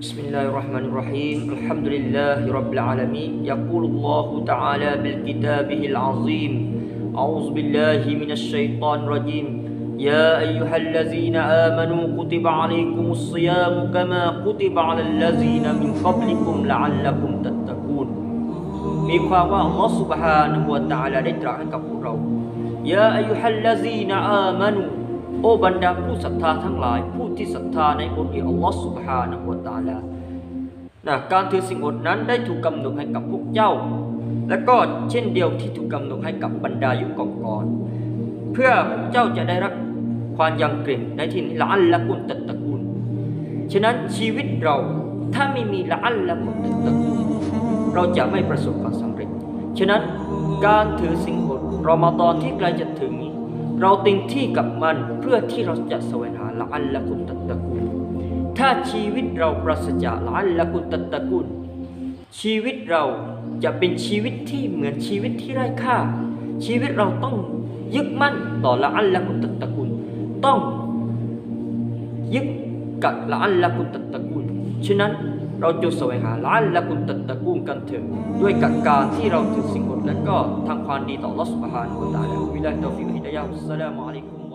بسم الله الرحمن الرحيم الحمد لله رب العالمين يقول الله تعالى بالكتابه العظيم أعوذ بالله من الشيطان الرجيم يا أيها الذين آمنوا كتب عليكم الصيام كما كتب على الذين من قبلكم لعلكم تتقون มีความว่าอัลลอฮฺ سبحانه และ تعالى ได้ตรัสให้กับพวกเรายาอายุฮัลลาซีนอามานุ โอ้บรรดาผู้ศรัทธาทั้งหลาย ผู้ที่ศรัทธาในองค์ที่อัลลอฮฺสุบฮานะฮุวาตาลานะการถือสิ่งอดนั้นได้ถูกกำหนดให้กับพวกเจ้า และก็เช่นเดียวที่ถูกกำหนดให้กับบรรดายุคก่อนๆเพื่อพวกเจ้าจะได้รับความยังเกรงในที่ละอัลละกุนตตะกุลฉะนั้นชีวิตเราถ้าไม่มีละอัลละกุนตตะกุลเราจะไม่ประสบความสำเร็จ ฉะนั้นการถือสิ่งอดรอมาตอนที่ใกล้จะถึง เราเต็มที่กับมันเพื่อที่เราจะแสวงหาละอัลละกุนตัตะกุลถ้าชีวิตเราปราศจากละอัลละกุนตัตะกุลชีวิตเราจะเป็นชีวิตที่เหมือนชีวิตที่ไร้ค่า ชีวิตเราต้องยึดมั่นต่อละอัลละกุนตัตะกุลต้องยึดกับละอัลละกุนตัตตะกุลฉะนั้น เราจะแสวงหาละอัลละกุนตัดตะกุ้งกันเถอะด้วยกับการที่เราถือสิ่งอดและก็ทำความดีต่อ Allah Subhanahu wa Taala วิลาตอฟิกฮิดายาอัสสลามุอะลัยกุม